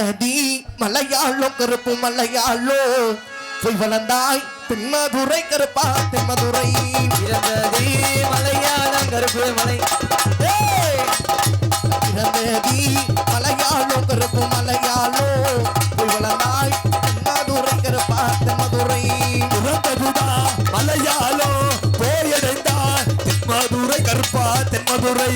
அழகதி மலையாளோ கருப்பு மலையாளோ. போய் வளர்ந்தாய் தென்மதுரை கருப்பா தென்மதுரை. பிறந்ததி மலையாளம் கருப்பு மலை. பிறந்ததி மலையாளோ கருப்பு மலையாளோ. போய் வளர்ந்தாய் தென்மதுரை கருப்பா தென்மதுரை. பிறந்ததுதா மலையாளோ போயடைந்தாய் தென்மதுரை கருப்பா தென்மதுரை.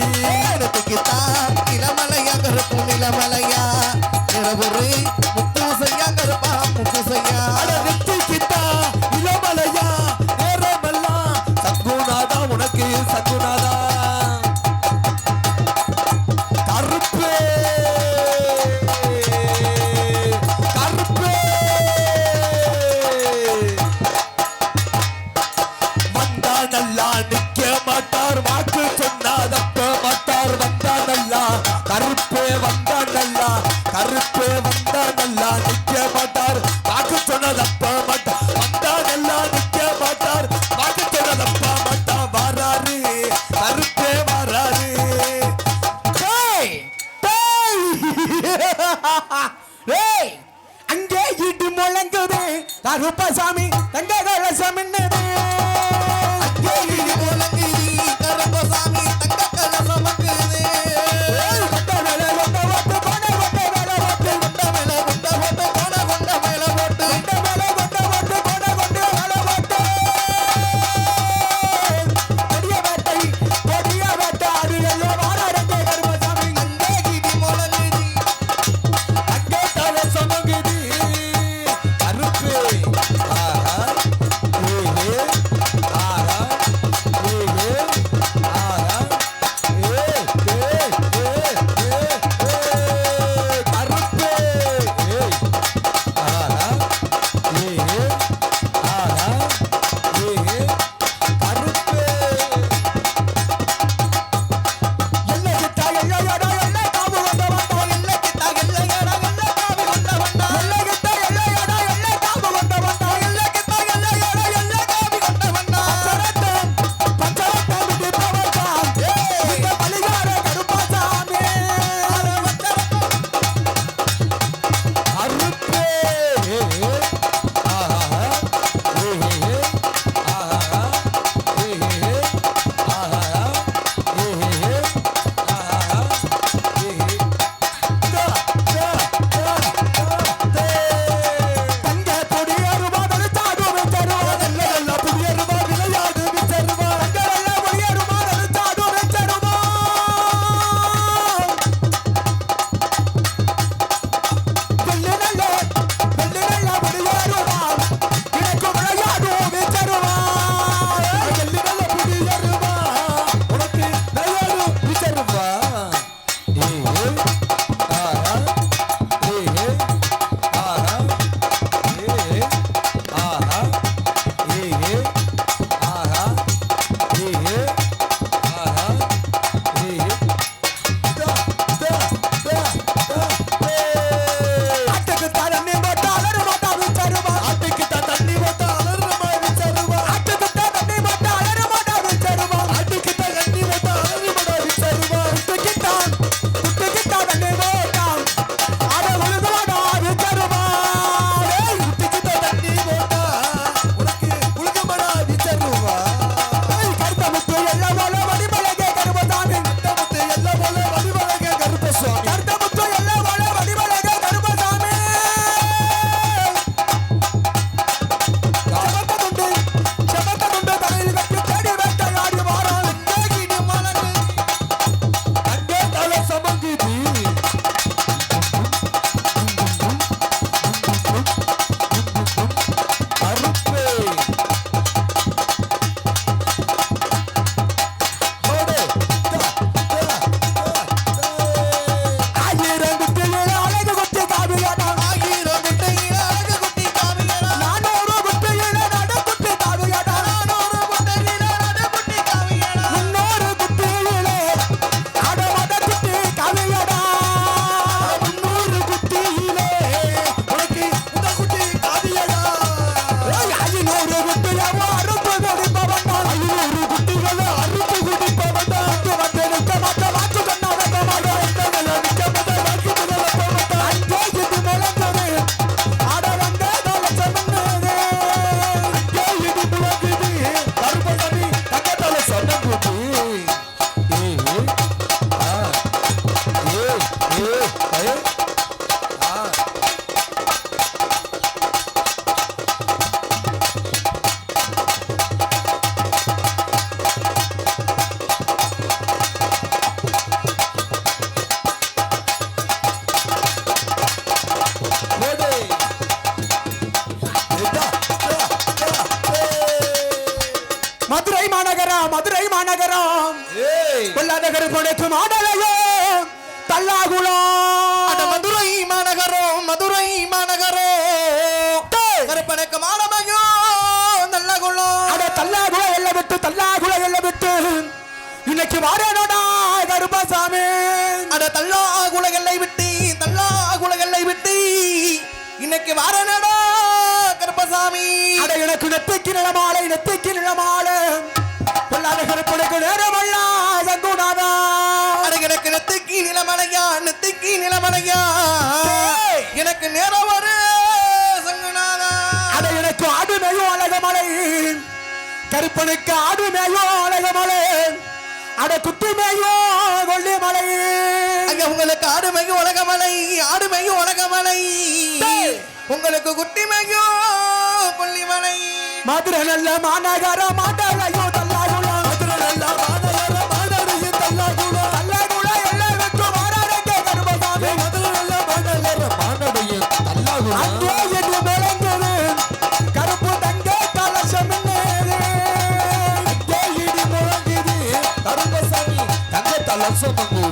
மதுரை மாநகரம். மதுரை மாநகரம் கொல்லாநகர் கொடுக்கு மாடலையோ தல்லாகுளம் அட மதுரை மாநகரம் மதுரை மாநகரம். கருப்பனுக்கு மாடமையோ நல்ல குளம் அட தல்லாகுளம் எல்ல விட்டு தல்லாகுளம் எல்ல விட்டு. இன்னைக்கு வாரேனோடா கருப்பசாமி. அட தள்ளா குலகல்லை விட்டு தள்ளா குலகல்லை விட்டு. இன்னைக்கு வாரனடா கருப்பசாமி. அட எனக்கு நெத்திக்கு நிலமாலை நெத்திக்கு நிலமாலை எனக்கு நிலமலையா நெத்திக்கு நிலமலையா? எனக்கு நேரம் வரு சங்குநாதா. அட எனக்கு ஆடுமையோ அழகமலை. கருப்பனுக்கு ஆடுமையோ அழகமலை. அட குத்துமையோ கொல்லிமலை. ஐயா உங்களுக்கு ஆடுமையும் உலகமலை ஆடுமையும் உலகமலை உங்களுக்கு குட்டிமையும் கொல்லிமலை. மதுரை நல்ல மாநகர কালা সবকো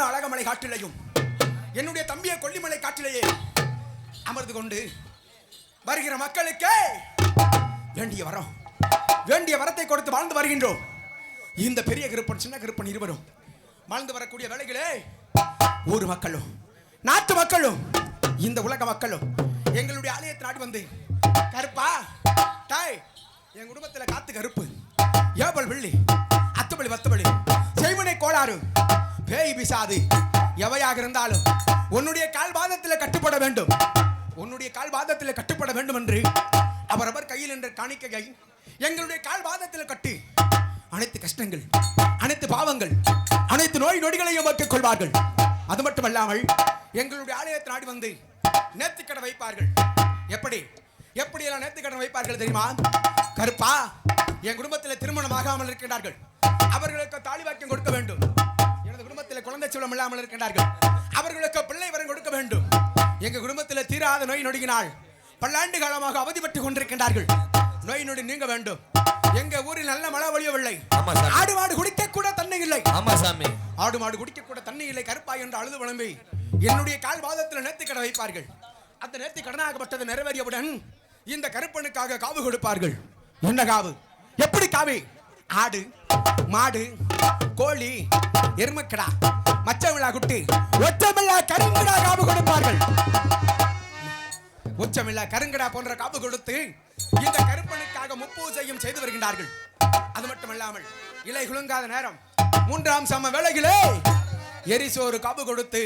நானும் அழகமலை காட்டிலையும் என்னுடைய தம்பியை கொல்லிமலை காட்டிலேயே அமர்ந்து கொண்டு வருகிற மக்களுக்கே வேண்டிய வரம் வேண்டிய வரத்தை கொடுத்து வாழ்ந்து வருகின்றோம். இந்த பெரிய கிருப்பன் சின்ன கிருப்பன் இருவரும் வாழ்ந்து வரக்கூடிய வேலைகளே ஊர் மக்களும் நாட்டு மக்களும் இந்த உலக மக்களும் எங்களுடைய ஆலயத்தை நாடி வந்து கருப்பா டாய் என் குடும்பத்துல காத்து கருப்பு ஏபல் வெள்ளி அத்துபலி வத்துபலி செய்வனை கோளாறு பேய் பிசாது. எவையாக இருந்தாலும் உன்னுடைய கால்பாதத்தில் கட்டுப்பட வேண்டும். உன்னுடைய கால்பாதத்தில் கட்டுப்பட வேண்டும் என்று அவரவர் கையில் என்ற காணிக்கையை எங்களுடைய கால்பாதத்தில் கட்டி அனைத்து கஷ்டங்கள் அனைத்து பாவங்கள் அனைத்து நோய் நொடிகளையும் வைத்துக் கொள்வார்கள். அது மட்டுமல்லாமல் எங்களுடைய ஆலயத்தை நாடி வந்து நேர்த்திக்கடை வைப்பார்கள். எப்படி? எப்படி எல்லாம் நேர்த்திக்கடன் வைப்பார்கள் தெரியுமா? கருப்பா என் குடும்பத்தில் திருமணம் ஆகாமல் இருக்கின்றார்கள். அவர்களுக்கு தாலி வாக்கியம் கொடுக்க வேண்டும். குடும்பத்தில் குழந்தை செல்வம் இல்லாமல் இருக்கின்றார்கள். அவர்களுக்கு பிள்ளை வரம் கொடுக்க வேண்டும். எங்க குடும்பத்தில் தீராத நோய் நொடியினால் பல்லாண்டு காலமாக அவதிப்பட்டு கொண்டிருக்கின்றார்கள். நோய் நொடி நீங்க வேண்டும். எங்க ஊரில் நல்ல மழை ஒழியவில்லை. ஆடு மாடு குடிக்க கூட தண்ணி இல்லை. ஆமா சாமி. ஆடு மாடு குடிக்க கூட தண்ணி இல்லை. கருப்பா என்று அழுது புலம்பி என்னுடைய கால் பாதத்தில் நேர்த்தி கடை வைப்பார்கள். அந்த நேர்த்தி கடனாகப்பட்டது நிறைவேறியவுடன் இந்த கருப்பனுக்காக காவு கொடுப்பார்கள். என்ன காவு? எப்படி காவு? ஆடு மாடு கோழி எருமக்கடா மச்சமில்லா குட்டி ஒற்றமில்லா கருங்கடா காவு கொடுப்பார்கள். உச்சமில்லா கருங்கடா போன்ற காப்பு கொடுத்து இந்த கருப்பனுக்காக முப்பூஜையும் செய்து வருகின்றார்கள். அது மட்டுமல்லாமல் இலை குலுங்காத நேரம் மூன்றாம் சம வேளையிலே எரிசோறு காப்பு கொடுத்து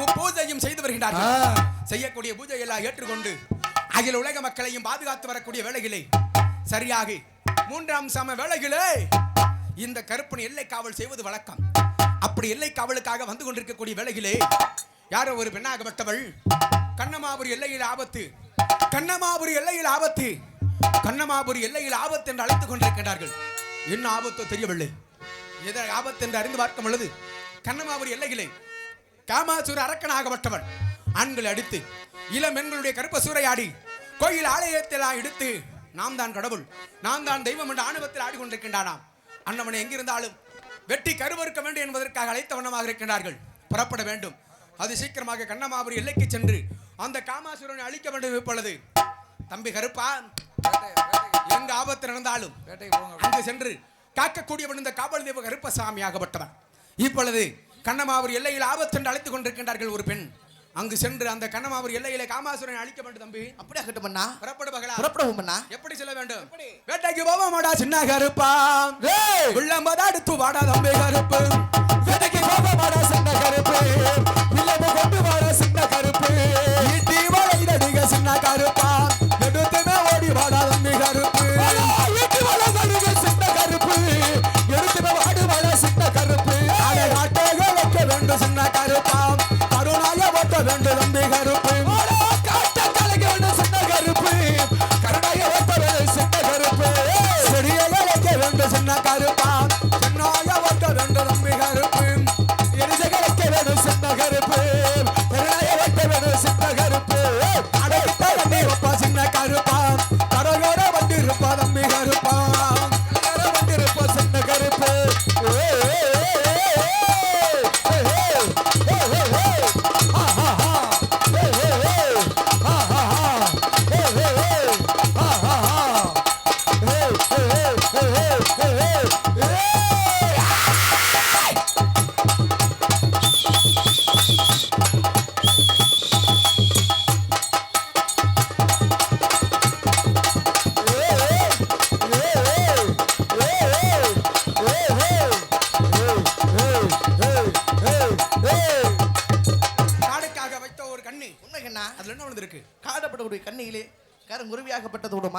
முப்பூஜையும் செய்து வருகின்றார்கள். செய்யக்கூடிய பூஜையெல்லாம் ஏற்றுக்கொண்டு அகில உலக மக்களையும் பாதுகாத்து வரக்கூடிய வேளையிலே சரியாக மூன்றாம் சம வேளைகளே இந்த கருப்பன் எல்லை காவல் செய்வது வழக்கம். அப்படி எல்லை காவலுக்காக வந்து கொண்டிருக்கக்கூடிய வேலையிலே யாரோ ஒரு பெண்ணாகப்பட்டவள் கண்ணமாபுரி எல்லையில் ஆபத்து கண்ணமாபுரி எல்லையில் ஆபத்து கண்ணமாபுரி எல்லையில் ஆபத்து என்று அழைத்துக் கொண்டிருக்கிறார்கள் என்ன ஆபத்தோ தெரியவில்லை. எதை ஆபத்து என்று அறிந்து பார்க்க உள்ளது கண்ணமாபுரி எல்லையிலே காமாசூர் அரக்கனாகப்பட்டவன் ஆண்களை அடித்து இளம் பெண்களுடைய கருப்ப சூறையாடி கோயில் ஆலயத்தில் எடுத்து நாம் தான் கடவுள் நாம் தான் தெய்வம் என்ற ஆணவத்தில் ஆடிக்கொண்டிருக்கின்றானாம். அன்னவனை எங்கிருந்தாலும் வெட்டி கருவறுக்க வேண்டும் என்பதற்காக அழைத்த வண்ணமாக இருக்கின்றார்கள். புறப்பட வேண்டும். அது சீக்கிரமாக கண்ணமாபுரி எல்லைக்கு சென்று அந்த காமாசுரனை அழிக்க வேண்டும் இப்பொழுது. தம்பி கருப்பா எங்க ஆபத்து நடந்தாலும் அங்கு சென்று காக்கக்கூடியவன் இந்த காவல் தெய்வ கருப்பசாமி ஆகப்பட்டவன் இப்பொழுது கண்ணமாவூர் எல்லையில் ஆபத்து என்று அழைத்துக் கொண்டிருக்கின்றார்கள் ஒரு பெண். அங்கு சென்று அந்த கண்ணமாவூர் எல்லையிலே காமாசுரனை அழிக்க வேண்டும் தம்பி. அப்படியே கட்டும் பண்ணா புறப்படு பகலா புறப்படுவோம் பண்ணா எப்படி செல்ல வேண்டும்? வேட்டைக்கு போவோமாடா சின்ன கருப்பா. ஏய், உள்ளம்பதா அடுத்து வாடா தம்பி கருப்பு. வேட்டைக்கு கோபமாடா சின்ன கருப்பு. வில்லம்பு கொண்டு வாடா சின்ன கருப்பு. ஈட்டி வளையிடடிக சின்ன கருப்பா. எடுத்துமே ஓடி வாடா தம்பி கருப்பு. வாடா நடுங்க சின்ன கருப்பு. எடுத்து வாடு வாடா சின்ன கருப்பு. அதை காட்டக வைக்க வேண்டும் சின்ன கருப்பா. வேண்டும்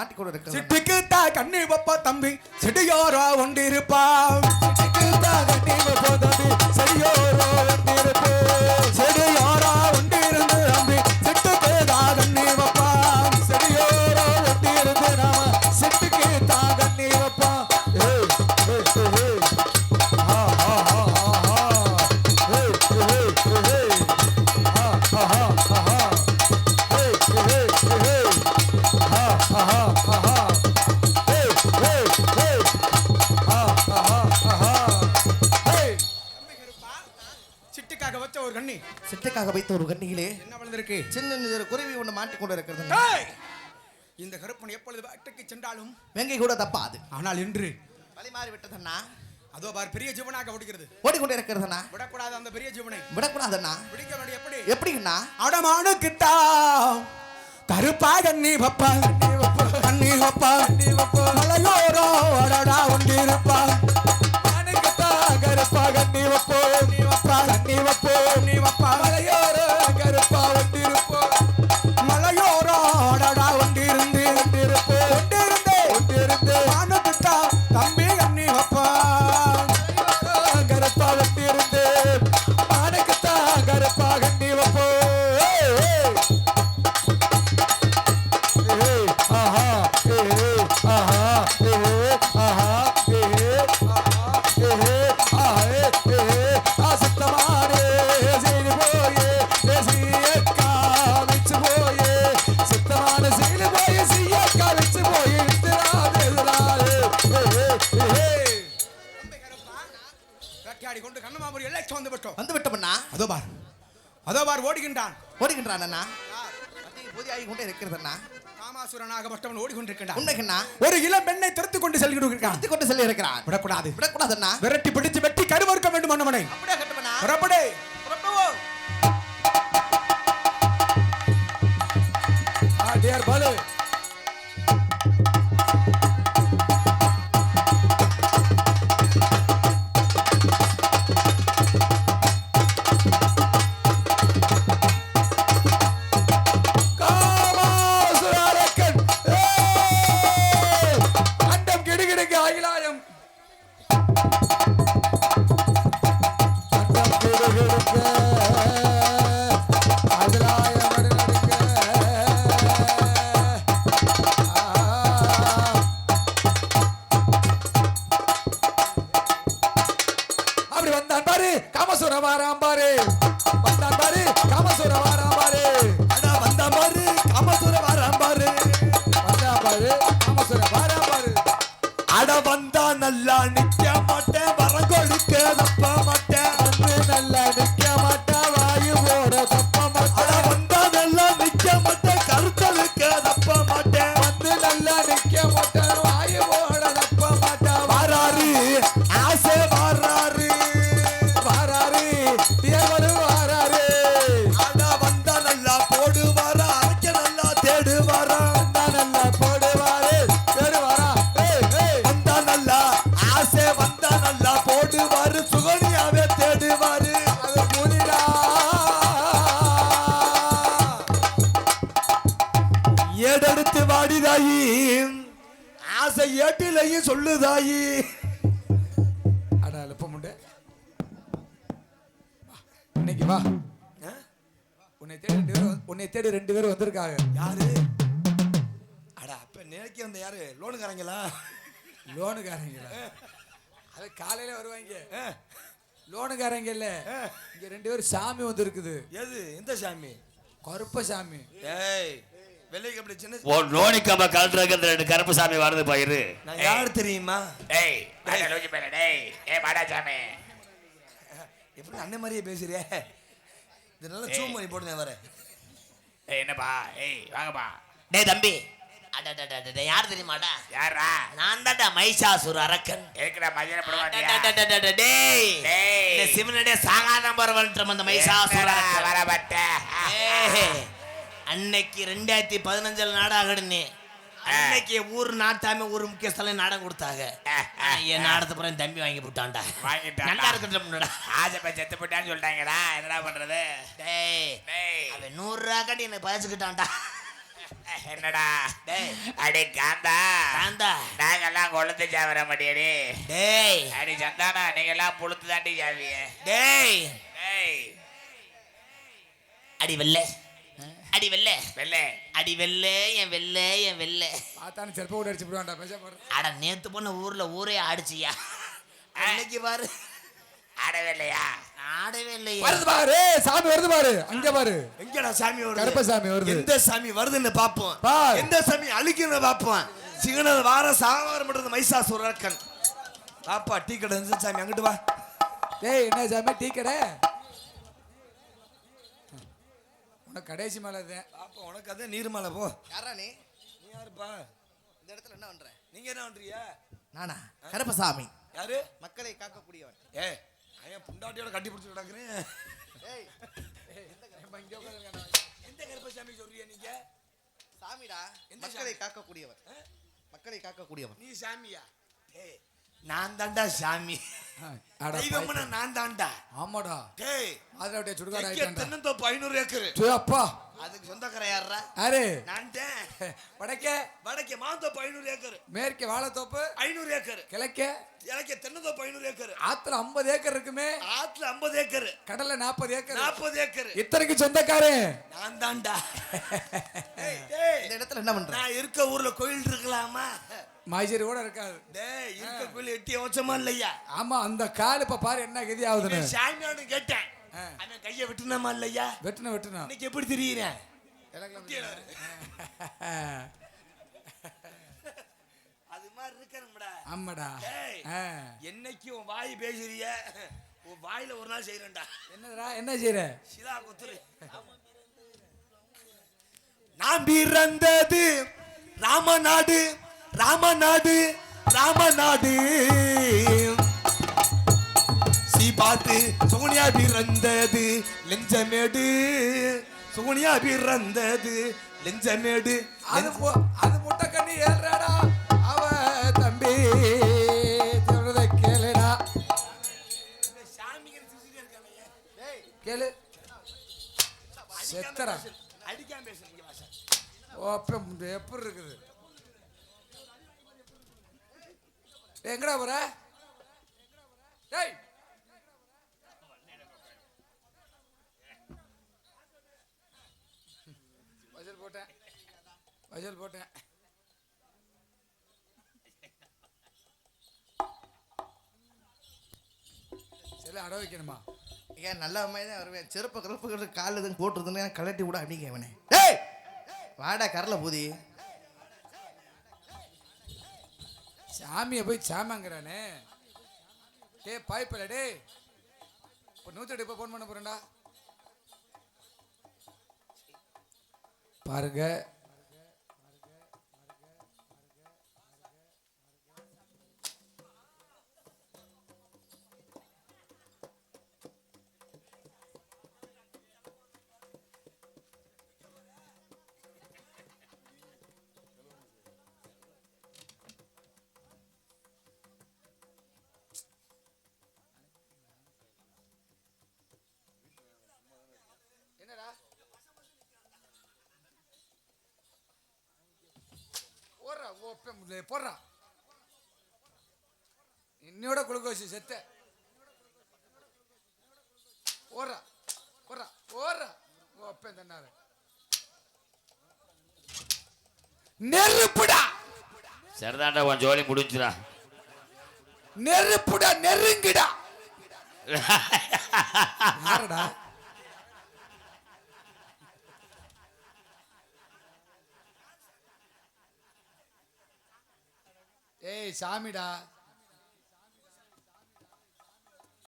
மாட்டிக்கொண்டு இருக்கிறது சிட்டுக்கு தா கண்ணி வைப்பா தம்பி செடியோரா ஒண்டிருப்பா இருக்கிறது டேய்! இந்த கருப்பன் எப்பொழுது வேட்டைக்கு சென்றாலும் வெங்கை கூட தப்பாது ஆனால் இன்று வழி மாறி விட்டதண்ணா அதோ பார் பெரிய ஜீவனாக ஓடுகிறது ஓடிக்கொண்டே இருக்கிறதுண்ணா விடக்கூடாது அந்த பெரிய ஜீவனை விடக்கூடாதுண்ணா பிடிக்க வேண்டிய எப்படி எப்படிங்கண்ணா அடமானுக்குத்தா கருப்பா கண்ணி பப்பா கண்ணி பப்பா மலையோரோ அடடா அதோ பார். அதோ பார் ஓடுகின்றான். ஓடுகின்றான் அண்ணா. பூஜையாகி கொண்டே இருக்கிறதுண்ணா காமாசுரனாகப்பட்டவன் ஓடிக்கொண்டிருக்கின்றான். உண்மைகண்ணா ஒரு இளம் பெண்ணை திறத்து கொண்டு செல்கிறான் கொண்டு செல்ல இருக்கிறான் விடக்கூடாது விடக்கூடாதுண்ணா விரட்டி பிடிச்சு வெட்டி கருவறுக்க வேண்டும் அண்ணவனை அப்படியே கட்டுமண்ணா ஆசை ஏட்டிலையும் சொல்லுதாயி. அடா லப்ப முண்டை. இன்னைக்கு வா. உன்னை தேடி ரெண்டு பேரும் உன்னை தேடி ரெண்டு பேரும் வந்திருக்காங்க. யாரு? அட அப்ப நேக்கி வந்த யாரு? லோனுக்காரங்களா? லோனுக்காரங்களா? அது காலையில வருவாங்க. லோனுக்காரங்க இல்ல. இங்க ரெண்டு பேரும் சாமி வந்து இருக்குது. எது? எந்த சாமி? கருப்ப சாமி ஏய். வெள்ளை கபடி சின்ன ஓ நோனிக்காம கலந்துருக்கிறது ரெண்டு கருப்பு சாமி வருது பயிரு. நான் யார் தெரியுமா? டேய் லூஜி பையல டேய். ஏ வாடா சாமி. எப்படி அண்ணன் மாதிரியே பேசுறிய? இது நல்லா சூம் பண்ணி போட்டு நான் வரேன் ஏய் என்னப்பா? ஏய் வாங்கப்பா. டேய் தம்பி. யார் தெரியுமாடா? யாரா நான் தான்டா மைஷாசுர அரக்கன். மதியான படுவாட்டியா அடடடடட, டேய். டேய். இந்த சிவனுடைய சாகா நம்பர் வந்துட்டு அந்த மைஷாசுர அரக்கன். வர பட்ட ஏய், அன்னைக்கு ரெண்டாயிரத்தி பதினஞ்சுல நாடகம் நீ அன்னைக்கு ஊர் நாட்டாம ஊர் முக்கியஸ்தலம் நாடகம் கொடுத்தாங்க. என் நாடகத்தை பூரா என் தம்பி வாங்கி போட்டான்டா. வாங்கிட்டான்டா. நல்லா இருக்கட்டும்டா ஆசைப்பை செத்து போட்டான்னு சொல்லிட்டாங்கடா. என்னடா பண்றது? டேய் டேய். அவன் நூறு ரூபா கட்டி என்னை பயச்சுக்கிட்டான்டா என்னடா? டேய். அடி காந்தா. காந்தா. நாங்கெல்லாம் கொளுத்து சாவர மாட்டியடி. டேய். அடி சந்தானா நீங்க எல்லாம் புளுத்து தாண்டி சாவிய. டேய். டேய். அடி வெள்ளை. அடி வெள்ளை. வெள்ளை. அடி வெள்ளை என் வெள்ளை என் வெள்ளை. பார்த்தானு செருப்பு கூட அடிச்சு விடுவான்டா பேச போற. அட நேத்து பொண்ணு ஊர்ல ஊரே ஆடிச்சியா? இன்னைக்கு பாரு. ஆட வெள்ளையா ஆடவே இல்லையே வருது பாரு சாமி வருது பாரு அங்க பாரு. எங்கடா சாமி வருது? கருப்ப சாமி வருது. எந்த சாமி வருதுன்னு பாப்போம். எந்த சாமி அழிக்கணும்னு பாப்போம் சிங்கனது வார சாகரம் பண்றது மைசாசுர அரக்கன். பாப்பா டீ கடை சாமி அங்கிட்டு வா. டேய் என்ன சாமி டீ கடை? உனக்கு கடைசி மேல தான் பாப்பா உனக்கு அதே நீர்மலை போ. யாரா நீ? நீ யாருப்பா? இந்த இடத்துல என்ன பண்ற? நீங்க என்ன பண்றீங்க? நானா? கருப்பசாமி. யாரு? மக்களை காக்கக்கூடியவன். ஏ ஐயன் புண்டாட்டியோட கட்டி பிடிச்சி கிடக்குறேன். ஏய் எந்த கருப்ப சாமி சொல்றீங்க நீங்க? சாமிடா எந்த மக்களை? காக்கக்கூடியவன். மக்களை காக்கக்கூடியவன். நீ சாமியா? டேய் நான் தான்டா சாமி. தெய்வம்னா நான் தான்டா ஆமாடா. டேய் மாதிரி சுடுகாடு எக்கே ஆயிட்டான்டா. தென்னந்தோப்பு ஐநூறு ஏக்கர். சு, அப்பா. அதுக்கு சொந்தக்கார யாரா யாரு? நான் தான் வடக்க வடக்கே மாந்தோப்பு ஐநூறு ஏக்கர். மேற்கே வாழைத்தோப்பு. ஐநூறு ஏக்கர். கிழக்க. எனக்கு தென்னந்தோப்பு ஐநூறு ஏக்கர். ஆத்துல ஐம்பது ஏக்கர் இருக்குமே. ஆத்துல ஐம்பது ஏக்கர். கடல்ல நாற்பது ஏக்கர். நாற்பது ஏக்கர். இத்தனைக்கு சொந்தக்காரன். நான் தான்டா டேய், டேய், இந்த இடத்துல என்ன பண்ற? நான் இருக்க ஊர்ல கோயில் இருக்கலாமா? மைசூர் கூட இருக்காது டேய் இருக்க கோயில் எட்டி வச்சமா இல்லையா? ஆமா அந்த கால் இப்ப பாரு என்ன கதி ஆகுதுன்னு. சாமியானு கேட்டேன். அவன் கைய விட்டுனமா இல்லையா? வெட்டுன வெட்டுனா. இன்னைக்கு எப்படி தெரியுறேன்? அது மாதிரி இருக்கணும்டா. ஆமாடா. என்னைக்கு உன் வாய் பேசுறிய? உன் வாயில ஒரு நாள் செய்யறேன்டா என்னடா என்ன செய்யற சிலா குத்துரு. நான் பிறந்தது ராமநாடு. ராமநாடு ராமநாடு சி பார்த்து சோனியா பிறந்தது லெஞ்சமேடு. சோனியா பிறந்தது லெஞ்சமேடு. அது மு- அது முட்டை கண்ணி ஏற அட வைக்கணுமா ஏன் நல்ல மாதிரி தான் வருவேன் செருப்பு கிளப்பு காலில் எதுவும் போட்டுருதுன்னு கலட்டி விட அடிக்க அவனே வாடா கரல பூதி. சாமியை போய் சாமாங்கிறானே டே பாய்ப்பில டே. இப்போ நூற்றி இப்போ ஃபோன் பண்ண போறேன்டா. பாருங்க முடியல போடுறா. இன்னையோட குளுக்கோஸ் செத்த. போடுறா போடுறா போடுறா. ஓப்ப தன்னாரு நெருப்புடா. சரிதாண்டா உன் ஜோலி முடிஞ்சுடா. நெருப்புடா நெருங்குடா. யாரடா? ஏய் சாமிடா.